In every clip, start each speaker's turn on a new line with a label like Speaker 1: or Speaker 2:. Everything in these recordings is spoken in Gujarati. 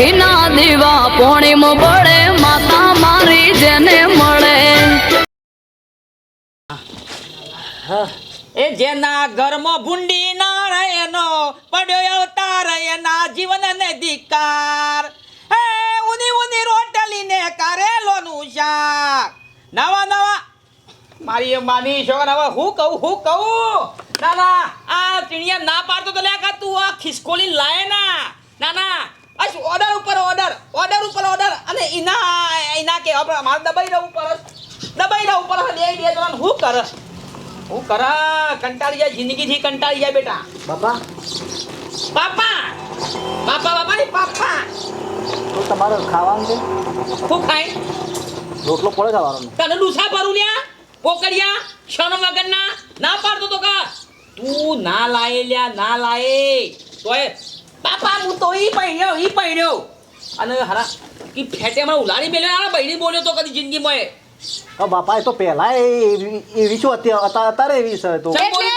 Speaker 1: ઘીના દીવા પોણીમ પડે માતા મારી જેને મળે.
Speaker 2: એ જેના ઘરમાં ભૂંડી ના એનો પડ્યો અવતાર, એના જીવન ને ધિકાર હે, ઉની ઉની રોટલી ને કારેલોનું શાક. નવા નવા, મારી માની છો હવે હું કહું હું કહું? ના ના આ ટીણિયા ના પાડતો તો લે તું આ ખિસકોલી લાય ના ના બસ ઓર્ડર ઉપર ઓર્ડર ઓર્ડર ઉપર ઓર્ડર અને ઇના ઇના કે આપણે મારે દબાઈ રહું ઉપર દબાઈ રહું ઉપર બે બે જણાને હું કર? હું કર? કંટાળી જાય જિંદગીથી કંટાળી જાય બેટા.
Speaker 3: બાપા.
Speaker 2: પાપા પાપા બાપા ની પાપા
Speaker 3: તો તમારે ખાવાનું છે?
Speaker 2: શું ખાય?
Speaker 3: રોટલો પડે ખાવાનો.
Speaker 2: તને ડૂસા ભરું લ્યા પોકડિયા શરમ વગરના? ના પાડતો તો કા તું ના લાયે લ્યા ના લાયે. તોય બાપા હું તો ઈ પૈણ્યો ઈ પૈણ્યો અને હરા ઈ ફેટે મને ઉલાડી મેલ્યો આ બૈરી બોલ્યો તો કદી જિંદગીમાં એ.
Speaker 3: હવે બાપા એ તો પહેલા એવી એવી શું અત્યારે એવી છે તો
Speaker 4: એટલે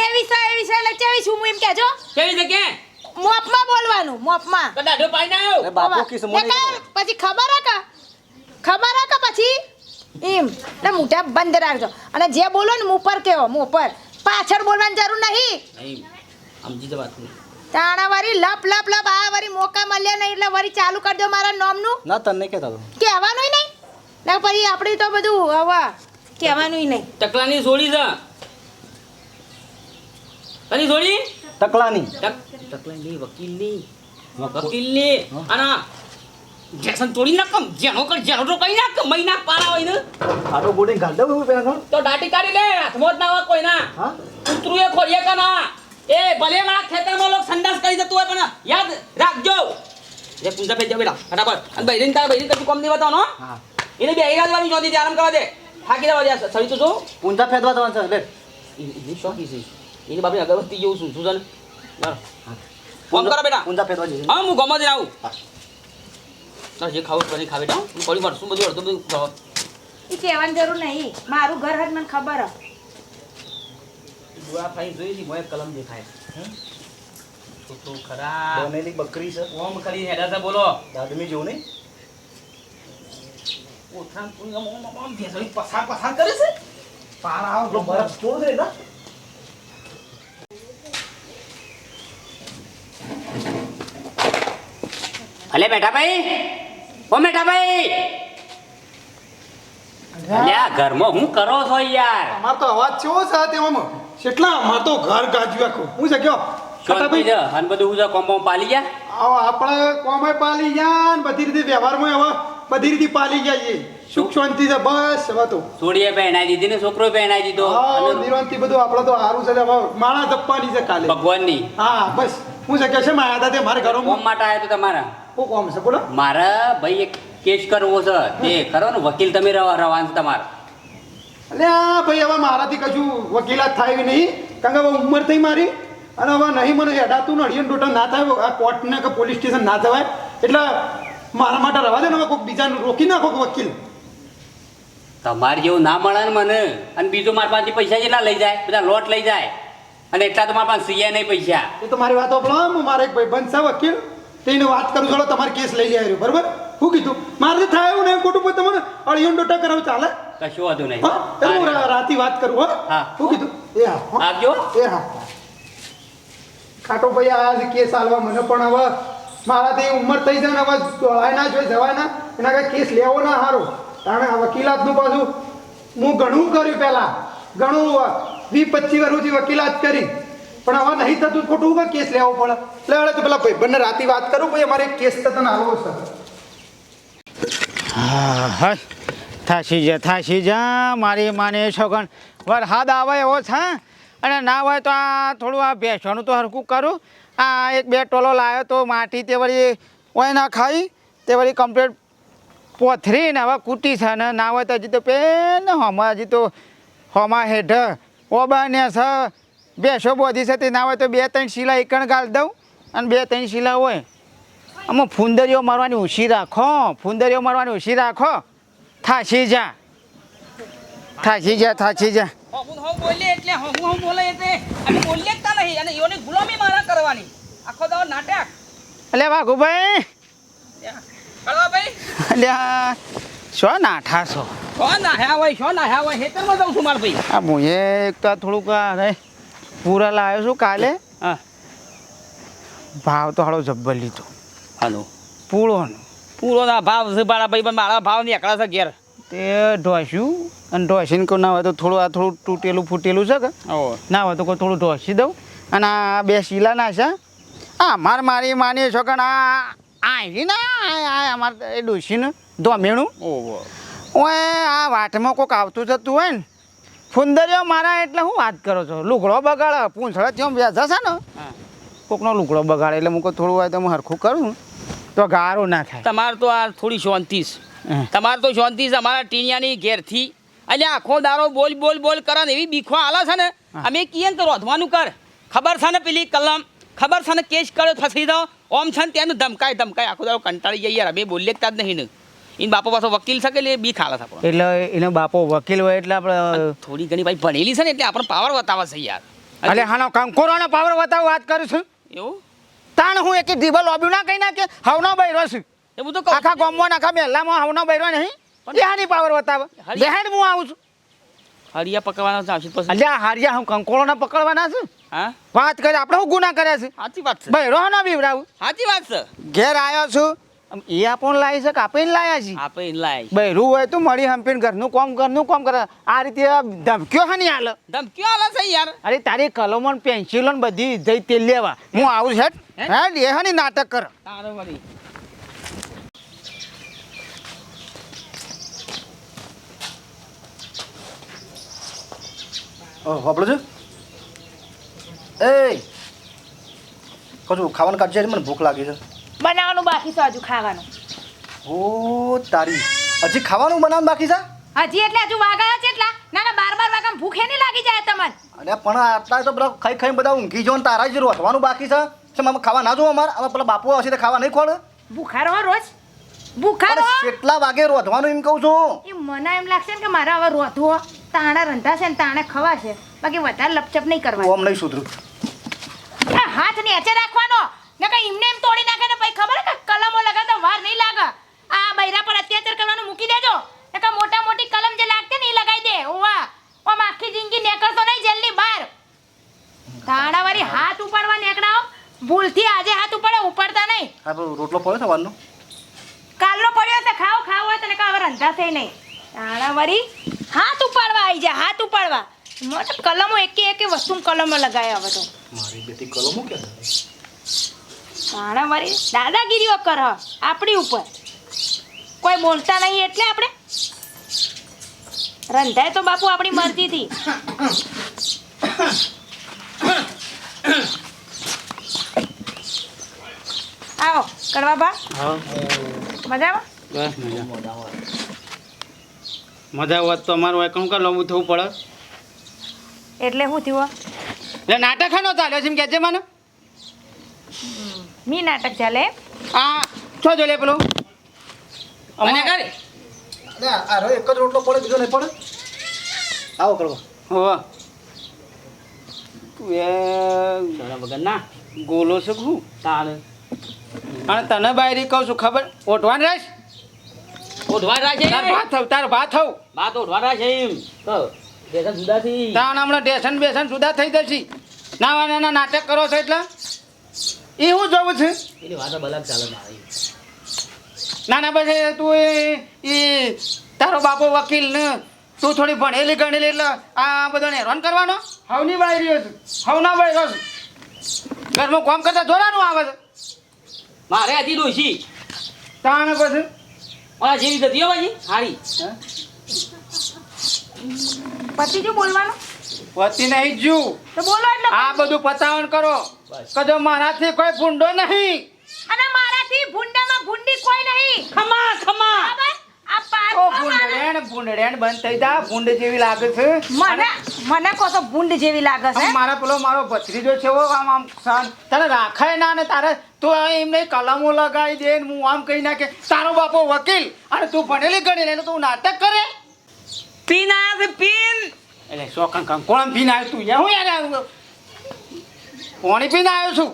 Speaker 4: એ વિષય એ વિષય એટલે કેવી છું હું એમ કહેજો?
Speaker 2: કેવી જગ્યાએ
Speaker 4: મોપમાં બોલવાનું મોપમાં.
Speaker 2: તો દાઢો પાઈ ના આવ્યો
Speaker 3: બાપો કિસ મને
Speaker 4: પછી ખબર હે કા? ખબર હે કા પછી? એમ. એટલે મોટા બંધ રાખજો. અને જે બોલો ને મું પર કેવો મું પર પાછળ બોલવાની જરૂર નહીં.
Speaker 2: નહીં. સમજી જ વાત નહીં.
Speaker 4: તાણા વારી લપ લપ લપ આ વારી મોકા મળ્યા નહીં એટલે વારી ચાલુ કરી દો મારા નોમનું.
Speaker 3: ના તને કહેતા તો.
Speaker 4: કહેવાનું નહીં? ને પછી આપણે તો બધું હવે. કહેવાનું નહીં.
Speaker 2: ટકલાની જોડી છે કની જોડી
Speaker 3: ટકલાની.
Speaker 2: વકીલ ટકલાની વકીલની વકીલની. અને જેસન તોડી નાખમ જેનો કર જેનો તો કઈ નાખ મહિના પારા હોય ને.
Speaker 3: આટો દઉં એવું પેલા
Speaker 2: તો. દાટી કાઢી લે. હાથમાં જ ના હોય કોઈના.
Speaker 3: હા?
Speaker 2: કૂતરું એ ખોરિયા કા ના એ ભલે મારા ખેતરમાં લોક સંડાસ કરી જતું હોય પણ યાદ રાખજો. એ પૂંજા જો બેટા ફટાફટ. અને બૈરીન તારા બૈરીન કશું કોમ નહીં બતાવો
Speaker 3: હા?
Speaker 2: એને બે એરા જવાની જોતી આરામ કરવા દે. થાકી જવા દે સળી તો જો.
Speaker 3: પૂંજા ફેદવા જવાનું છે લે.
Speaker 2: એની શોખી છે. એની બાપની અગરબત્તી જેવું શું શું છે ફોન કરો બેટા.
Speaker 3: પૂંજા ફેદવા જઈએ
Speaker 2: હા હું ગમત આવું
Speaker 3: હા.
Speaker 2: જે ખાવું કરી ખાવે બેટા હું. પડી શું બધું અડધું બધું ખાવ.
Speaker 4: એ કહેવાની જરૂર નહીં. મારું ઘર હજ મને ખબર હે.
Speaker 2: બુઆ ફાઈ જોઈ હતી મોય કલમ દેખાય. તો તો ખરા
Speaker 3: બનેલી બકરી છે.
Speaker 2: ઓમ કરી હેડા છે બોલો.
Speaker 3: આદમી જેવું નહીં?
Speaker 2: ઓથાન તું આમ આમ આમ ભેંસોની પસાર પસાર કરે છે? પાર આવ
Speaker 3: બરફ થોડો છે ને.
Speaker 2: અલે બેઠા ભાઈ. ઓ બેઠા ભાઈ. અલ્યા. ઘરમાં હું કરો છો યાર?
Speaker 5: અમાર તો અવાજ કેવો છે તેમાં કેટલા અમાર તો ઘર ગાજ્યું આખું. હું છે કયો?
Speaker 2: શાંતિ છે અને બધું હું કોમ્પાઉન્ડ પાલી ગયા
Speaker 5: આવો આપણે કોમે પાલી ગયા ને બધી રીતે વ્યવહારમાં હવે બધી રીતે પાલી ગયા છે સુખ શાંતિ છે બસ હવે તો.
Speaker 2: સોડીએ પહેણાઈ દીધી ને છોકરો પહેણાઈ દીધો.
Speaker 5: હા
Speaker 2: અને
Speaker 5: નિરોંતિ બધું આપણે તો સારું છે હવે માણા જપવાની છે કાલે.
Speaker 2: ભગવાનની.
Speaker 5: હા બસ. હું છે કે છે માયા હતા તે મારે
Speaker 2: કોમ
Speaker 5: ઘરોમાં
Speaker 2: માટે આવ્યો તો તમારા?
Speaker 5: હું કોમ છે બોલો.
Speaker 2: મારા ભાઈ એક કેસ કરવો છે. તે કરો ને વકીલ તમે રવા રવાન છે તમારા.
Speaker 5: એટલે આ ભાઈ હવે મારાથી કશું વકીલાત થાય એવી નહીં. કારણ કે હવે ઉંમર થઈ મારી અને હવે નહીં મને હેડાતું નડિયન ટોટલ ના થાય આ કોર્ટને કે પોલીસ સ્ટેશન ના જવાય. એટલે મારા માટે રવા દે ને હવે કોઈક બીજાને રોકી નાખો વકીલ.
Speaker 2: તમારે જેવું ના મળે ને મને અને બીજું મારા પાસે પૈસા જેટલા લઈ જાય? બધા લોટ લઈ જાય. અને એટલા તો મારા પાસે સીએ નહીં પૈસા.
Speaker 5: એ તો મારી વાત સાંભળો મારે એક ભાઈબંધ છે વકીલ. તેને વાત કરું ચાલો તમારે કેસ લઈ લે બરોબર? શું કીધું મારે થાય એવું નહીં ખોટું તમને અળિયન ડોટા કરાવ ચાલે?
Speaker 2: કશું વાંધો નહીં.
Speaker 5: હા હું રાતી વાત કરું હો?
Speaker 2: હા.
Speaker 5: શું કીધું? એ હા હો.
Speaker 2: આવજો
Speaker 5: એ હા. ખાટો ભાઈ આ કેસ આલવા મને પણ હવે મારાથી ઉંમર થઈ જાય ને હવે દોડાય ના જોઈ જવાય ના. એના કાંઈ કેસ લેવો ના સારો કારણ આ વકીલાતનું પાછું હું ઘણું કર્યું પહેલાં. ઘણું વીસ પચીસ વર્ષ વકીલાત કરી. પણ હવે નહીં થતું ખોટું કે કેસ લેવો પડે? એટલે હવે તો પેલા ભાઈ બંને રાતી વાત કરું ભાઈ અમારે કેસ તો તને આવો છે.
Speaker 6: હા હા. થાશી જા થાશી જા, મારી માને છોકન વરસાદ આવે એવો છે અને ના હોય તો આ થોડું આ બેસવાનું તો હરકું કરું. આ એક બે ટોલો લાવ્યો તો માટી તે વળી ઓય ના ખાઈ, તે વળી કમ્પ્લીટ પોથરી ને હવે કૂટી છે ને ના હોય તો હજી તો પેન હોમાં, હજી તો હોમાં હેઠ ઓબાને છે, ભેંસો બોધી છે, તે ના હોય તો બે ત્રણ શીલા એકણ ગાળ દઉં, અને બે ત્રણ શીલા હોય. આમાં ફુંદરીઓ મારવાની ઉછી રાખો, ફુંદરીઓ મારવાની ઉછી રાખો. થાશી જા. થાશી જા થાશી જા.
Speaker 2: હું હું બોલે એટલે હું હું બોલે એટલે. અને બોલે જ નહીં અને એઓની ગુલામી મારા કરવાની. આખો દાવ નાટક.
Speaker 6: એટલે વાઘુભાઈ
Speaker 2: હળવા ભાઈ.
Speaker 6: અલ્યા શું નાઠા છો?
Speaker 2: શો નાહ્યા હોય શો નાહ્યા હોય હેતરમાં જાઉં છું માર ભાઈ.
Speaker 6: આ હું એક તો થોડુંક આ રે પૂરા લાવ્યો છું કાલે.
Speaker 2: હા.
Speaker 6: ભાવ તો હાળો જબ્બર લીધો.
Speaker 2: હાલો.
Speaker 6: પૂળોનો.
Speaker 2: પૂરો ના ભાવ છે મારા ભાઈ પણ મારા ભાવ નીકળે છે ઘેર.
Speaker 6: તે ઢોસ્યું અને ઢોસીને કોઈ ના હોય તો થોડું આ થોડું તૂટેલું ફૂટેલું છે કે? ના હોય તો કોઈ થોડું ઢોસી દઉં. અને આ બે શીલા છે. આ માર મારી માની છોકણ આ આવી ને અમારે એ ડોસીને ધોમેણું. ઓય આ વાટમાં કોઈક આવતું જતું હોય ને ફુંદરીઓ મારા એટલે હું વાત કરો છો? લુગડો બગાડે પૂંછડે ત્યાં બેસા છે ને?
Speaker 2: હા.
Speaker 6: કોકનો લુગડો બગાડે એટલે હું કોઈ થોડું હોય તો હું હરખું કરું. તો ગારો ના થાય
Speaker 2: તમારે તો આ થોડી શાંતિ છે. તમારે તો શાંતિ છે અમારા ટીનિયાની ઘેરથી. એટલે આખો દારો બોલ બોલ બોલ કરે ને એવી બીખો આલે છે ને. અમે કહીએ ને તો રોધવાનું કર. ખબર છે ને પેલી કલમ? ખબર છે ને કેસ કર્યો ફસી દો ઓમ છે ને ત્યાંનું ધમકાય ધમકાય. આખો દારો કંટાળી જઈએ યાર. અમે બોલીએ જ નહીં ને. એને બાપો પાછો વકીલ છે કે એટલે બી ખાલા છે.
Speaker 6: એટલે એનો બાપો વકીલ હોય એટલે આપણે
Speaker 2: થોડી ઘણી ભાઈ ભણેલી છે ને એટલે આપણને પાવર બતાવે છે યાર.
Speaker 6: એટલે હાનો કંકોરાનો પાવર બતાવો વાત કરું છું.
Speaker 2: એવું?
Speaker 6: તાણ હું એક ઢીબલ લોબી ના કહી નાખે? હવનો બૈરો છું.
Speaker 2: એ બધું
Speaker 6: આખા ગામમાં ને આખા મહેલામાં હવનો બૈરો નહીં. બિહારી પાવર બતાવે. બેહાડ હું આવું છું.
Speaker 2: હરિયા પકડવાના છે આવશે પછી
Speaker 6: અલ્યા હરિયા હું કંકોળોના પકડવાના છું?
Speaker 2: હા?
Speaker 6: વાત કરે આપણે હું ગુના કર્યા છે?
Speaker 2: સાચી વાત છે.
Speaker 6: બૈરો ના બીવડાવું
Speaker 2: સાચી વાત છે.
Speaker 6: ઘેર આવ્યો છું. એ આપણને લાવી છે કે આપણે લાયા છીએ
Speaker 2: આપે એને લાય
Speaker 6: બૈરું હોય તો મળી હંપીને ઘરનું કામ ઘરનું કામ કરે. આ રીતે ધમક્યો હા નહીં હાલ
Speaker 2: ધમક્યો આલે છે યાર.
Speaker 6: અરે તારી કલમો ને પેન્સિલો ને બધી જઈ તે લેવા. હું આવું છું હેડ.
Speaker 2: હે?
Speaker 6: એ હની નાટક કર.
Speaker 2: તારો વળી.
Speaker 3: છો એ! કશું ખાવાનું કાઢજે મને ભૂખ લાગી છે.
Speaker 4: બનાવવાનું બાકી છે હજુ ખાવાનું.
Speaker 3: ઓ તારી. હજી ખાવાનું બનાવવાનું બાકી છે?
Speaker 4: હજી એટલે હજુ વાગા છે એટલા? ના ના બાર બાર વાગા ભૂખે નહીં લાગી જાય તમને.
Speaker 3: અને પણ આટલા તો બધા ખાઈ ખાઈ બધા ઊંઘી જો ને તારા જ રોધવાનું બાકી છે. છે મામા ખાવા ના જો અમારે? અમાર પેલા બાપુ આવશે તો ખાવા નહીં ખોડ
Speaker 4: ભૂખારો રોજ.
Speaker 3: ભૂખારો કેટલા વાગે રોધવાનું એમ કહું છું?
Speaker 4: એ મને એમ લાગશે કે મારા હવે રોધવો. તાણા રંધાશે ને તાણે ખવાશે. બાકી વધારે લપચપ નહીં કરવાનું.
Speaker 3: ઓમ નહીં સુધરું.
Speaker 4: હાથ ને નીચે રાખવાનો. ને કઈ એમને એમ તોડી નાખે ને પછી ખબર કે કલમો લગાવતા વાર નહીં લાગે. આ બૈરા પર અત્યાચાર કરવાનું મૂકી દેજો. ને કે મોટા મોટી કલમ જે લાગતી ને એ લગાવી દે. ઓવા ઓમ આખી જિંદગી નેકળતો નહીં જેલની બહાર. તાણાવાળી હાથ ઉપાડવા નીકળાઓ. ભૂલથી આજે હાથ ઉપાડે ઉપાડતા નહીં.
Speaker 3: હા રોટલો પડ્યો સવારનો
Speaker 4: કાલનો પડ્યો છે ખાવ ખાવ હોય તને હવે થઈ નહીં. તાણાવાળી હાથ ઉપાડવા આવી જાય હાથ ઉપાડવા. મને કલમો એકે એકે વસ્તુ કલમો લગાવ્યા હવે તો.
Speaker 3: મારી બેટી કલમો કે
Speaker 4: તાણા મારી દાદાગીરીઓ કર આપણી ઉપર. કોઈ બોલતા નહીં એટલે આપણે? રંધાય તો બાપુ આપણી મરજીથી. આવો કડવા બા. મજામાં?
Speaker 6: બસ મજા. હોત તો અમારું હોય કણ લાંબુ થવું પડે.
Speaker 4: એટલે શું થયું?
Speaker 6: એટલે નાટક ખાનો ચાલ્યો છે એમ કે છે મને?
Speaker 4: મી નાટક ચાલે?
Speaker 6: આ છો જો લે પેલું
Speaker 2: મને કરે.
Speaker 3: અરે આ રો એક જ રોટલો પડે બીજો નહીં પડે. આવો કરવો.
Speaker 6: હોવા તું એ
Speaker 2: તારા વગર ના
Speaker 6: ગોલો છે હું
Speaker 2: તારે
Speaker 6: અને તને બાયરી કહું છું ખબર? ઓઢવાન રહેશ
Speaker 2: ઓઢવા રાખે
Speaker 6: તાર ભાત થવ તાર ભાત થવ.
Speaker 2: ભાત ઓઢવા રાખે એમ. તો બેસન જુદાથી
Speaker 6: તાણ હમણાં ડેસન બેસન સુધા થઈ જશે. ના ના નાટક કરો છો એટલે? એ હું જોવું છે?
Speaker 2: એની વાત બલાક ચાલે મારી.
Speaker 6: ના ના પછી તું એ એ તારો બાપો વકીલ ને તું થોડી ભણેલી ગણેલી એટલે આ બધાને હેરાન કરવાનો? હવની બાયરીઓ છે. હવના બાયરો છે. ઘરમાં કામ કરતા જોડાનું આવે છે.
Speaker 2: મારે હતી ડોશી.
Speaker 6: તાણ પછી?
Speaker 2: મારા જેવી હતી હો ભાઈ હારી.
Speaker 4: પતિ જો બોલવાનું?
Speaker 6: પતિ નહીં જુ
Speaker 4: તો બોલો એટલે.
Speaker 6: આ બધું પતાવન કરો. કદો મારાથી કોઈ ભૂંડો નહીં.
Speaker 4: અને મારાથી ભૂંડામાં ભૂંડી કોઈ નહીં.
Speaker 2: ખમા ખમા.
Speaker 4: બરાબર? આ પાર
Speaker 6: ઓ ભૂંડડેણ ભૂંડડેણ બંધ થઈ જા. ભૂંડ જેવી લાગે છે.
Speaker 4: મને મને કહો તો ભૂંડ જેવી લાગે છે.
Speaker 6: મારા પેલો મારો ભત્રીજો છે ઓ આમ આમ તને રાખાય ના ને તારે. તું એમને કલમો લગાવી દે ને હું આમ કહી નાખે. તારો બાપો વકીલ અને તું ભણેલી ગણેલી લે તું નાટક કરે.
Speaker 2: પીન આયા છે પીન.
Speaker 6: એટલે શોખન કોણ પીન આવ્યું તું? યા હું યાર? પાણી પીને આવ્યો છું.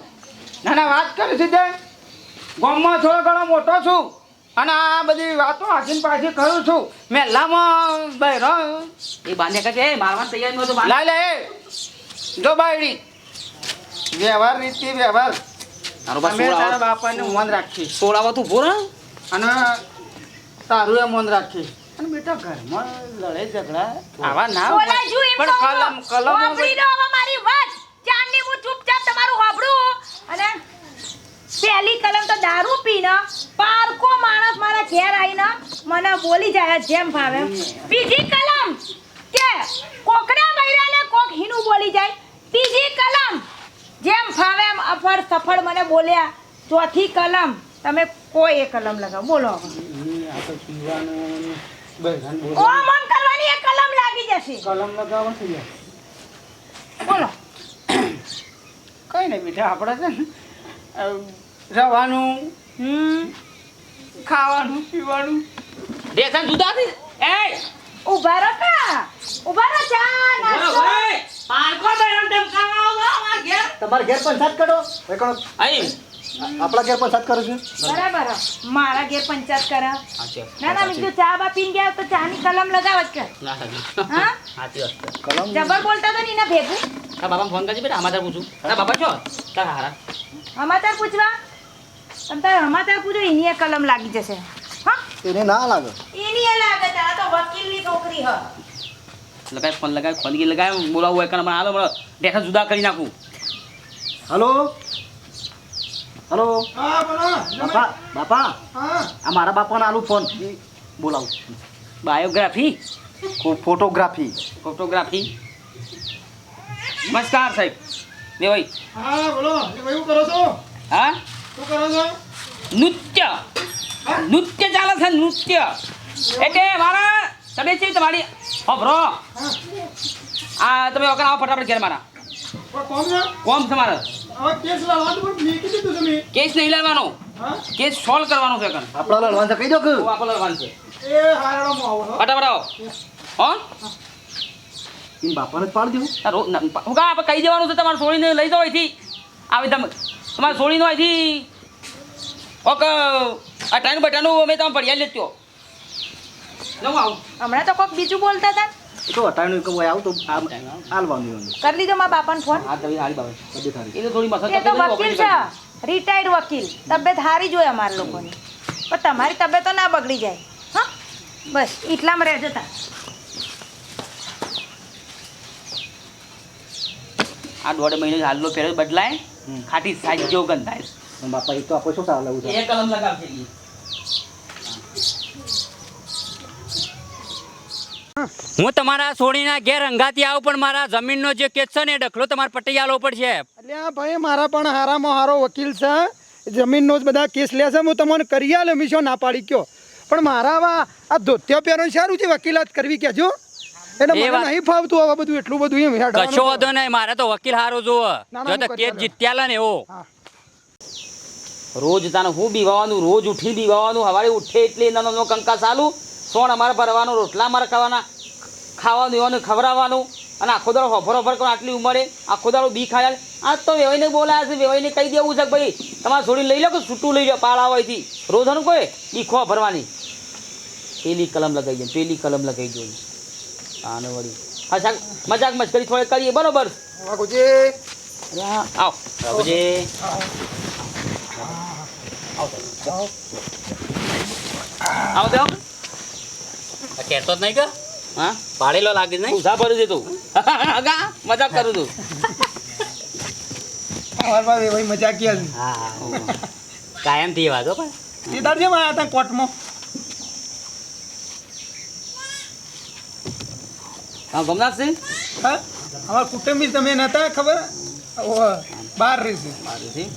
Speaker 6: ના ના વાત કરી સીધે. ગામમાં થોડો ઘણો મોટો છું અને આ બધી વાતો આખી પાછી કરું છું. મેલામાં રો
Speaker 2: એ બાંધે કહે એ મારવા તૈયાર નહોતો બાંધ
Speaker 6: લે જો બાયડી. વ્યવહાર રીતિ વ્યવહાર.
Speaker 2: તારો બા
Speaker 6: અમે તારા બાપાને મન રાખી
Speaker 2: સોળાવા તું ભોરા
Speaker 6: અને તારું એ મન રાખી અને બેટા ઘરમાં લડાઈ ઝઘડા આવા ના પણ કલમ કલમ
Speaker 4: લો મારી વાત. ચાંદની હું ચૂપચાપ તમારું વાપરું અને પહેલી કલમ તો દારૂ પીને પારકો માણસ મારા ઘેર આવીને મને બોલી જાય જેમ ભાવે. બીજી કલમ કે કોકડા બૈરાને કોક હીનું બોલી જાય. ત્રીજી કલમ જેમ ફાવે એમ અફળ સફળ મને બોલ્યા. ચોથી કલમ તમે કોઈ એ કલમ લગાવો બોલો હવે. ઓ મન કરવાની એક કલમ લાગી જશે.
Speaker 6: કલમ લગાવો
Speaker 4: બોલો.
Speaker 6: કઈ નહીં બેટા આપણે છે ને રવાનું
Speaker 4: હમ.
Speaker 6: ખાવાનું પીવાનું.
Speaker 2: દેસન જુદા થી એ
Speaker 4: ઊભા રહો કા? ઊભા રહો ચા નાસ્તો.
Speaker 2: પારકો બેરમ તેમ કાવા આ ઘેર.
Speaker 3: તમારે ઘેર પંચાયત કરો કોણ?
Speaker 2: આઈ
Speaker 3: આપણા ઘેર પંચાયત કરું છું?
Speaker 4: બરાબર. મારા ઘેર પંચાયત કરે. ના ના બીજું ચા બા પીને ગયા તો ચાની કલમ લગાવ જ કર હા?
Speaker 2: સાચી વાત.
Speaker 3: કલમ?
Speaker 4: જબર બોલતા તો નીના ભેગું?
Speaker 2: તારા બાપા ફોન કરજે બેટા અમાતાર પૂછું. તારા બાબા છો? તારા હારા.
Speaker 4: અમાતાર પૂછવા? પણ તારે અમાતાર પૂછો એની કલમ લાગી જશે. હા?
Speaker 3: એને ના લાગે.
Speaker 4: એની એ લાગે તારા તો વકીલની છોકરી હ.
Speaker 2: લગાય ફોન લગાય ફોન લગાય બોલાવું હોય કારણ હાલો મને દેખા જુદા કરી નાખું.
Speaker 3: હલો? હલો. બાપા બાપા. આ મારા બાપાને આલું ફોન. બોલાવું.
Speaker 2: બાયોગ્રાફી?
Speaker 3: ફોટોગ્રાફી.
Speaker 2: ફોટોગ્રાફી? નમસ્કાર સાહેબ. બે ભાઈ.
Speaker 5: હા બોલો. શું કરો છો?
Speaker 2: હા?
Speaker 5: શું કરો છો?
Speaker 2: નૃત્ય. નૃત્ય ચાલે છે નૃત્ય. એટલે મારા તમે છે તમારી? હોભરો આ તમે વગર આવો ફટાફટ ઘેર મારા.
Speaker 5: કોમ છે?
Speaker 2: કોમ છે મારે.
Speaker 5: કેસ મેં
Speaker 2: નહીં
Speaker 5: લાવવાનો
Speaker 2: કેસ સોલ્વ કરવાનો છે કણ.
Speaker 3: આપણા લડવાનું છે કહી દો કે.
Speaker 2: આપણે છે.
Speaker 5: એ હારાડો આવો
Speaker 2: ફટાફટ આવો. હો?
Speaker 3: ઇન બાપાને જ પાડી દેવું.
Speaker 2: હું કા આપણે કહી દેવાનું છે તમારે છોડીને લઈ જાઓ અહીંથી. આવી તમે તમારે છોડીને અહીંથી. ઓકે આ ટાઈનું બટાનું અમે તમે ભરિયા લેજો નવું આવું.
Speaker 4: હમણાં તો કોઈક બીજું બોલતા હતા
Speaker 3: એ તો કહું આવું તો આલવાનું
Speaker 4: કરી લીધો મારા બાપાને ફોન
Speaker 2: હા તમે હારી બાબા
Speaker 3: તબિયત હારી
Speaker 2: એ તો થોડી મસાજ
Speaker 4: એ તો વકીલ છે. રિટાયર્ડ વકીલ. તબિયત હારી જોઈએ અમારા લોકોની. પણ તમારી તબિયત તો ના બગડી જાય. હા? બસ એટલામાં રહેજો તા
Speaker 2: આ દોઢ મહિનો હાલનો પહેરો બદલાય. ખાટી સાઈઝ જેવો ગંધાય.
Speaker 3: બાપા એ તો આપો શું સારું લાવું
Speaker 2: એ કલમ લગાવશે હું તમારા સોડીના ઘેર અંગાતી આવું પણ મારા જમીનનો જે કેસ છે ને ડખલો તમારે પટ્ટી આલવો પડશે.
Speaker 5: એટલે આ ભાઈ મારા પણ હારામાં હારો વકીલ છે જમીનનો જ બધા કેસ લે છે હું તમને કરી આલે મીશો ના પાડી કયો. પણ મારા આવા આ ધોત્યો પહેરો સારું છે વકીલાત કરવી કહેજો એટલે મને નહીં ફાવતું હવે બધું એટલું બધું એમ હેડ
Speaker 2: કશો વધો નહીં મારે તો વકીલ હારો જોવો. જો તો કેસ
Speaker 5: આલું.
Speaker 2: જીત્યાલા ને એવો.
Speaker 5: હા.
Speaker 2: રોજ તાને હું બીવાનું રોજ ઉઠી બીવાનું હવારે ઉઠે એટલે એનો એનો કંકા ચાલુ સોણ અમારે ભરવાનું રોટલા અમારે ખાવાના ખાવાનું એવાનું ખવડાવવાનું અને આખો દાડો હોફર હોફર કરો આટલી ઉંમરે આખો દાડો બી ખાયા. આ તો વેવાઈને બોલાયા છે વેવાઈને કહી દેવું છે કે ભાઈ તમારે છોડી લઈ લો કે છૂટું લઈ લો પાળા હોયથી રોજનું રોજ હનું કોઈ બીખો ભરવાની. પેલી કલમ લગાવી દે પેલી કલમ લગાવી દો. આને વળી. હા શાક મજાક મસ્કરી થોડે કરીએ બરોબર? આવો. આવ. બાબુજી આવો. તો કહેતો જ નહીં કે? હા? પાડેલો લાગે નહીં? ઉધા ભરું છે તું? અગા મજાક કરું છું.
Speaker 5: ભાઈ
Speaker 2: હા કાયમથી વાતો પણ.
Speaker 5: એ દાડજે માં હતા કોર્ટમાં.
Speaker 2: હા ગમનાથ
Speaker 5: હા? અમારા કુટુંબી તમે નતા ખબર? બાર રહેશે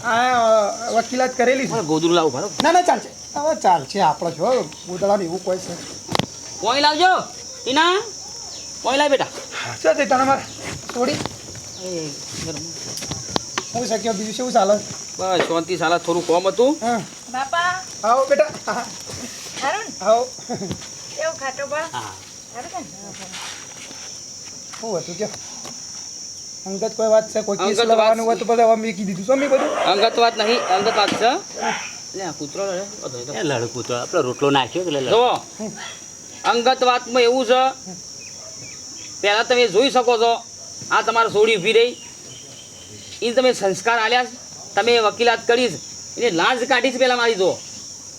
Speaker 5: આ વકીલાત કરેલી છે.
Speaker 2: મને લાવું ભરો
Speaker 5: ના ના ચાલશે હવે ચાલશે આપણે છો ગોદડાનું એવું કોઈ છે.
Speaker 2: કોઈ લાવજો. ટીના કોઈ લાવ બેટા.
Speaker 5: શું તે તને મારે. થોડી હું શક્યો બીજું શું ચાલે?
Speaker 2: બસ શાંતિ સાલા થોડું કોમ હતું.
Speaker 4: બાપા.
Speaker 5: આવો બેટા. હા આવો.
Speaker 4: કેવું ખાટો બા
Speaker 2: હા.
Speaker 4: સારું
Speaker 5: શું હતું કે? અંગત કોઈ વાત છે? કોઈ કેસ
Speaker 2: વાત
Speaker 5: હોય તો બધા હવે મેં કીધું બધું?
Speaker 2: અંગત વાત નહીં અંગત વાત છે. લે કૂતરો એ
Speaker 7: આપણે રોટલો નાખ્યો એટલે
Speaker 2: અંગત વાતમાં એવું છે. પહેલાં તમે જોઈ શકો છો આ તમારે સોડી ઊભી રહી. એને તમે સંસ્કાર આલ્યા છે, તમે વકીલાત કરી છે. એને લાજ કાઢી છે પહેલાં મારી જુઓ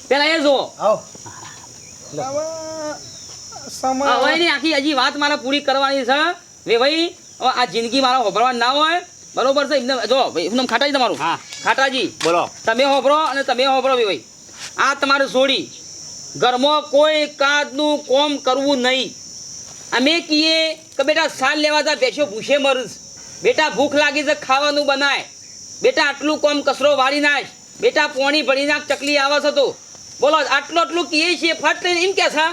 Speaker 2: પહેલાં એ જુઓ
Speaker 3: આવો.
Speaker 2: હવે એની આખી હજી વાત મારે પૂરી કરવાની છે. વે ભાઈ આ જિંદગી મારા હોભરવા ના હોય. બરોબર છે? એમને જો એમને ખાટાજી તમારું.
Speaker 7: હા.
Speaker 2: ખાટાજી.
Speaker 7: બોલો.
Speaker 2: તમે હોભરો અને તમે હોભરો ભાઈ. આ તમારે છોડી ઘરમાં કોઈ કાદનું કોમ કરવું નહીં. અમે કહીએ કે બેટા સાલ લેવા તા બેસો ભૂસે મરસ. બેટા ભૂખ લાગી છે ખાવાનું બનાય. બેટા આટલું કોમ કચરો વાળી નાખ. બેટા પોણી ભરી નાખ ચકલી આવે છે તો બોલો આટલું આટલું કહીએ છીએ ફટ લઈને એમ કે છે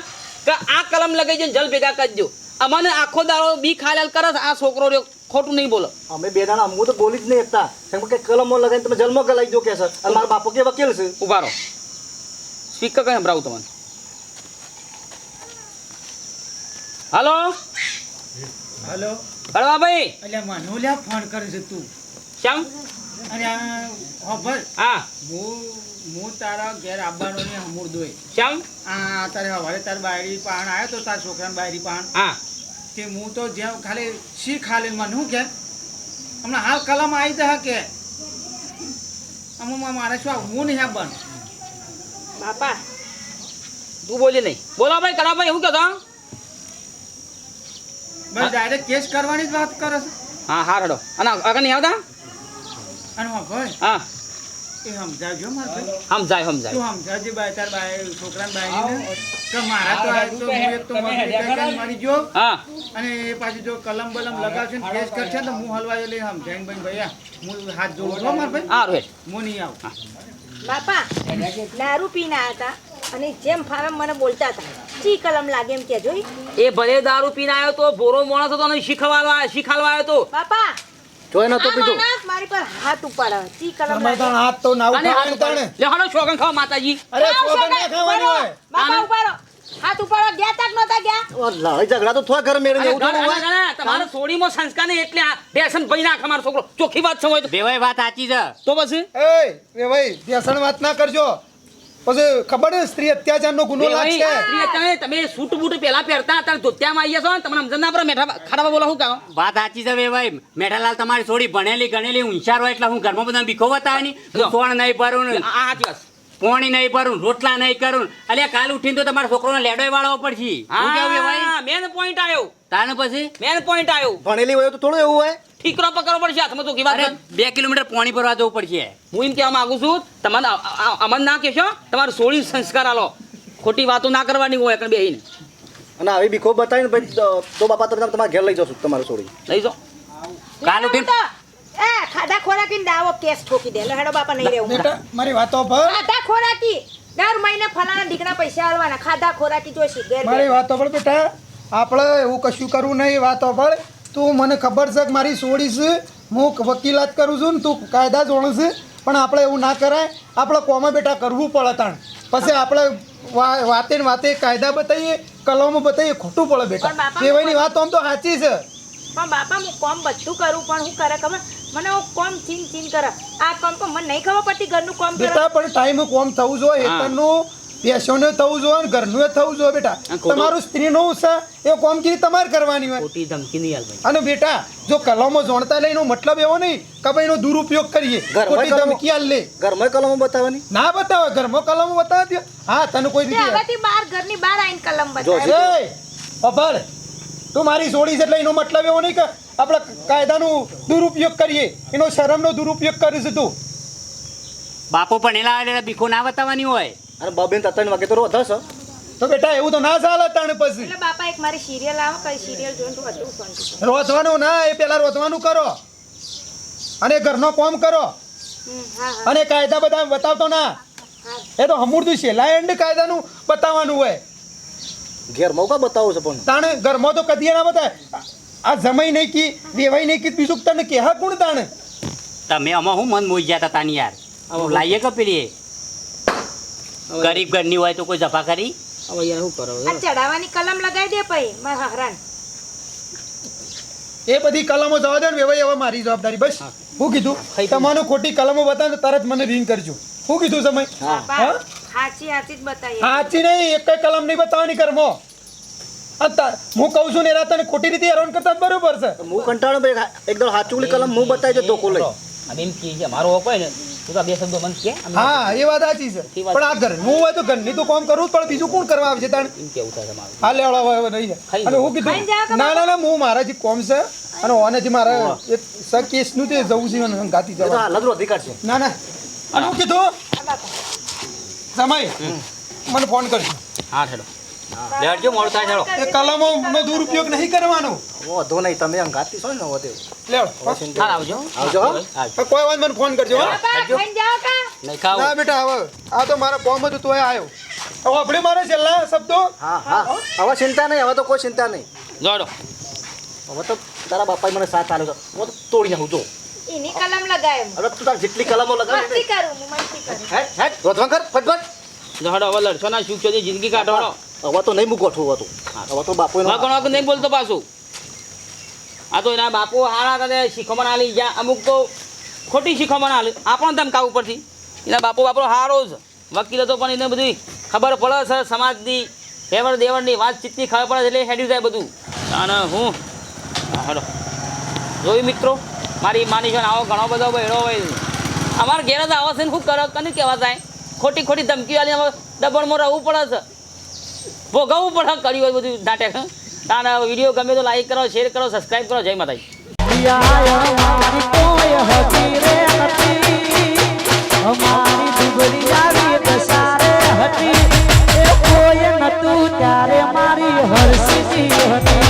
Speaker 2: કે આ કલમ લગાઈ જઈને જલ ભેગા કરજો અમને આખો દાડો બી ખાલેલ કરે આ છોકરો રહ્યો. ખોટું નહીં બોલો.
Speaker 3: અમે બે જણા હું તો બોલી જ નહીં હતા કેમ કે કલમો લગાવીને તમે જલમો ગલાઈ દો કે સર મારા બાપો કે વકીલ છે.
Speaker 2: ઊભા રહો. સ્પીકર કઈ સંભળાવું તમને હલો?
Speaker 6: હલો.
Speaker 2: ભાઈ.
Speaker 6: એટલે મને લ્યા ફોન કરે છે તું.
Speaker 2: શ્યામ
Speaker 6: અરે ભાઈ
Speaker 2: હા
Speaker 6: હું. હું તારા ઘેર આવવાનો ને હમુર દોય
Speaker 2: શ્યામ
Speaker 6: આ તારે હવારે તાર બાયરી પાણ આવ્યો તો તાર છોકરાને બાયરી પાણ
Speaker 2: હા.
Speaker 6: તે હું તો જ્યાં ખાલી શી ખાલી મને હું કે? હમણાં હાલ કલમ આવી દે કે અમુક મારે શું હું નહીં બન
Speaker 4: બાપા
Speaker 2: તું બોલી નહીં. બોલો ભાઈ કરાભાઈ એવું કહેતો
Speaker 6: બસ ડાયરેક્ટ કેસ કરવાની જ વાત કરે છે.
Speaker 2: હા હા રડો. અને આગળ નહીં આવતા?
Speaker 6: અને હા ભાઈ
Speaker 2: હા.
Speaker 6: એ સમજાવજો મારે
Speaker 2: સમજાય સમજાય.
Speaker 6: તું સમજાવજે બાય તાર બાય છોકરાને ને કે મારા તો આ તો હું એક તો મરી ગયો.
Speaker 2: હા.
Speaker 6: અને એ પાછું જો કલમ બલમ લગાવશે ને કેસ કરશે ને તો હું હલવાયો લઈ સમજાઈને ભાઈ ભૈયા હું હાથ જોડું છો મારે ભાઈ.
Speaker 2: હા રોહિત.
Speaker 6: હું નહીં આવું.
Speaker 4: બાપા દારૂ પીને હતા અને જેમ ફાવે મને બોલતા હતા. ચી કલમ લાગે એમ કેજો.
Speaker 2: એ ભલે દારૂ પીને આવ્યો તો બોરો માણસ હતો ને શીખવાડવા શીખાડવા આવ્યો તો.
Speaker 4: બાપા
Speaker 3: જોઈ નતો
Speaker 4: આ મારી પર હાથ ઉપાડે ચી કલમ
Speaker 5: તમે
Speaker 4: લાગે.
Speaker 5: તાણ હાથ તો ના
Speaker 2: અને
Speaker 5: તાણે.
Speaker 2: લે હાલો શોગન ખાઓ માતાજી.
Speaker 5: અરે
Speaker 4: આવ,
Speaker 5: ના ખાવાની હોય.
Speaker 4: બાપા ઉપાડો. હાથ ઉપાડો ગયા તાક નહોતા ગયા.
Speaker 3: ઓ, લડાઈ ઝઘડા તો થોડા ઘર મેળે
Speaker 2: અરે
Speaker 3: એવું થોડું
Speaker 2: ઘણા-
Speaker 3: હોય.
Speaker 2: ઘણા- તમારા સંસ્કાર ને એટલે બેસન ભરી નાખે મારો છોકરો. ચોખ્ખી વાત છે તો.
Speaker 7: વાત સાચી છે.
Speaker 2: તો પછી?
Speaker 5: એ એ ભાઈ વ્યસન વાત ના કરજો. પછી ખબર સ્ત્રી અત્યાચારનો ગુનો લાગશે?
Speaker 2: સ્ત્રી અત્યારે તમે સૂટ બૂટ પેલા પહેરતા હતા ધોત્યામાં આવીએ છો ને તમને સમજણ ના પડે મેઠા ખાડા બોલો શું કહો
Speaker 7: વાત સાચી છે ભાઈ મેઠાલાલ તમારી થોડી ભણેલી ગણેલી હોશિયાર હોય એટલે હું ઘરમાં બધા બીખો બતાવે ની. સોણ નહીં ભરું ને
Speaker 2: આ સાચી વાત
Speaker 7: પોણી નહીં ભરું રોટલા નહીં કરું. અલ્યા કાલ ઉઠીને તો તમારા છોકરોને લેડોય વાળવો પડશે.
Speaker 2: મેન પોઈન્ટ આવ્યો.
Speaker 7: તાને પછી?
Speaker 2: મેન પોઈન્ટ આવ્યો.
Speaker 3: ભણેલી હોય તો થોડું એવું હોય.
Speaker 2: ઠીકરો પકડવો પડશે. હાથમાં તો કેવા
Speaker 7: બે કિલોમીટર પાણી ભરવા જવું પડશે.
Speaker 2: હું એમ કહેવા માંગુ છું અ- અમન ના કહેશો તમારું સોળી સંસ્કાર આલો. ખોટી વાતો ના કરવાની હોય એકણ બેહીને.
Speaker 3: અને આવી બીખો બતાવીને ભાઈ તો બાપા તમે તમારા ઘેર લઈ જશો તમારે સોળી.
Speaker 2: લઈ જાઓ.
Speaker 7: કાલ ઉઠીને
Speaker 4: એ ખાધા ખોરાકીને દાવો કેસ ઠોકી દે. હેડો બાપા નહીં રહેવું
Speaker 5: બેટા મારી. વાતો પર
Speaker 4: ખાધા ખોરાકી. દર મહિને ફલાણા દીકરા પૈસા આલવાના. ખાધા ખોરાકી જોઈશે
Speaker 5: મારી વાતો પર બેટા આપણે એવું કશું કરવું નહીં વાતો પર. તું મને ખબર છે કે મારી સોડી છે. હું વકીલાત કરું છું ને તું કાયદા જોણ છે. પણ આપણે એવું ના કરાય. આપણે કોમે બેટા કરવું પડે તાણ. પછી આપણે વાતે ને વાતે કાયદા બતાવીએ કલમો બતાવીએ ખોટું પડે બેટા. સેવાયની વાત આમ તો સાચી છે.
Speaker 4: પણ બાપા હું કોમ બધું કરું પણ હું કરે ખબર? મને હું કોમ ચીન ચીન કરે. આ કોમ તો મને નહીં ખબર પડતી ઘરનું કોમ
Speaker 5: બેટા પણ ટાઈમ કોમ થવું જોઈએ.
Speaker 2: હા.
Speaker 5: પેશોને થવું જોઈએ ઘરનું થવું જોઈએ બેટા. તમારું સ્ત્રીનું છે એ કોમગીરી તમારે કરવાની હોય.
Speaker 2: ખોટી ધમકી નહીં આલ
Speaker 5: અને બેટા જો કલમો જોણતા લઈને મતલબ એવો નહીં કે ભાઈ એનો દુરુપયોગ કરીએ. ખોટી ધમકી આલ લે.
Speaker 3: ઘરમાં કલમો બતાવવાની?
Speaker 5: ના બતાવે ઘરમાં કલમો બતાવી દે. હા તને કોઈ
Speaker 4: તે
Speaker 5: રીતે
Speaker 4: હવેથી બાર ઘરની બહાર આવીને કલમ બતાવે.
Speaker 5: એ અભળ તું મારી જોડી છે એટલે એનો મતલબ એવો નહીં કે આપણે કાયદાનું દુરુપયોગ કરીએ. એનો શરમનો દુરુપયોગ કરીશું તું.
Speaker 7: બાપો પણ એલા એટલે બીખો ના બતાવવાની હોય.
Speaker 3: અને બબેન ત્રણ વાગે તો રોધા છે
Speaker 5: તો બેટા એવું તો ના ચાલે તણ પછી.
Speaker 4: એટલે બાપા એક મારી સિરિયલ આવો કઈ સિરિયલ જોઈને તો હતું શાંતિ
Speaker 5: રોધવાનું ના એ પેલા રોધવાનું કરો. અને ઘરનો કોમ કરો. અને કાયદા બધા બતાવતો ના. એ તો હમુરતું છે એન્ડ કાયદાનું બતાવવાનું હોય.
Speaker 3: ઘેરમાં કા બતાવું છે પણ?
Speaker 5: તાણે ઘરમાં તો કદી ના બતાવે આ જમાઈ નહીં કી વેવાઈ નહીં કી બીજું તને કેહા કોણ તાણે?
Speaker 7: તમે આમાં હું મન મોઈ ગયા હતા તાની યાર? લાવીએ કે પેલી ગરીબ ઘરની હોય તો કોઈ જફા કરી
Speaker 2: હવે યાર શું કરો
Speaker 4: આ ચડાવવાની કલમ લગાવી દે પછી મારા હરાન
Speaker 5: એ બધી કલમો જવા દે ને ભાઈ હવે મારી જવાબદારી બસ હું કીધું તમારું ખોટી કલમો બતાવો તરત મને રિંગ કરજો હું કીધું સમય
Speaker 4: હાચી હાચી જ બતાવીએ
Speaker 5: સાચી નહીં એક કલમ નહીં બતાવવાની કર્મો હું કહું છું ને એના તને ખોટી રીતે હેરાન કરતા બરોબર છે
Speaker 3: હું કંટાળો એકદમ સાચું કલમ હું બતાવી દો ધોકો લઈ
Speaker 2: હવે એમ કહે મારો હોય ને તું તો બે શબ્દો મને કે?
Speaker 5: હા એ વાત સાચી છે. પણ આ ઘરનું હોય તો ઘરની તો કામ કરવું જ પડે બીજું કોણ કરવા આવશે તાણ?
Speaker 2: કેવું થાય છે મારું
Speaker 5: હા લેવડા હવે નહીં. અને હું કીધું ના ના ના હું મારા જે કોમ છે અને ઓનેથી મારે એક તે જવું છે અને ગાતી જવા.
Speaker 3: અધિકાર છે.
Speaker 5: ના ના. અને હું કીધું સમય મને ફોન કરજો.
Speaker 2: હા ઠેડો લેડજો મોડું થાય ચાલો.
Speaker 5: એ કલમોનો દુરુપયોગ નહીં કરવાનો.
Speaker 3: વાંધો નહીં તમે અંગાતી છો ને વધે
Speaker 5: લેવડો
Speaker 2: હા. આવજો.
Speaker 3: આવજો હો.
Speaker 5: કોઈ વાત મને ફોન કરજો
Speaker 2: નહીં ખાવું.
Speaker 5: ના બેટા હવે આ તો મારા કોમ હતું તોય આવ્યો હવે આપણે મારે છેલ્લા શબ્દો?
Speaker 3: હા હા. હવે ચિંતા નહીં હવે તો કોઈ ચિંતા નહીં.
Speaker 2: જોડો.
Speaker 3: હવે તો તારા બાપાએ મને સાથ આલ્યો છે. હું તો તોડી જો.
Speaker 4: એની કલમ લગાય
Speaker 3: હવે તું તાર જેટલી કલમો લગાવ
Speaker 4: મસ્તી કરું હું મસ્તી કરું.
Speaker 3: હેડ હેડ રોધવા કર ફટફટ.
Speaker 2: જોડો હવે લડશો ના શું છે જિંદગી કાઢો હળો.
Speaker 3: હવે તો નહીં મૂકો છું હવે તો હવે તો બાપુ
Speaker 2: નહીં બોલતો પાછું. આ તો એના બાપુ હારા હતા શીખમણ આલી જ્યાં અમુક તો ખોટી શીખમણ આલી આપણને ધમકાવ ઉપરથી. એના બાપુ બાપરો હારો જ. વકીલ હતો પણ એને બધી ખબર પડે છે સમાજની દેવર દેવરની વાતચીતની ખબર પડે એટલે હેડ્યું થાય બધું. અને હું હા, હેડો. જોયું મિત્રો? મારી માની છે આવો ઘણો બધો બહેરો હોય. અમારા ઘેર જ આવો છે ને શું કરો કને કહેવા થાય. ખોટી ખોટી ધમકી વાળી દબણમાં રહેવું પડે છે. ભોગવવું પણ કર્યું હોય બધું નાટક તાના વીડિયો ગમે તો લાઈક કરો શેર કરો સબસ્ક્રાઈબ કરો. જય માતાજી.
Speaker 8: ત્યારે મારી હરસી હતી.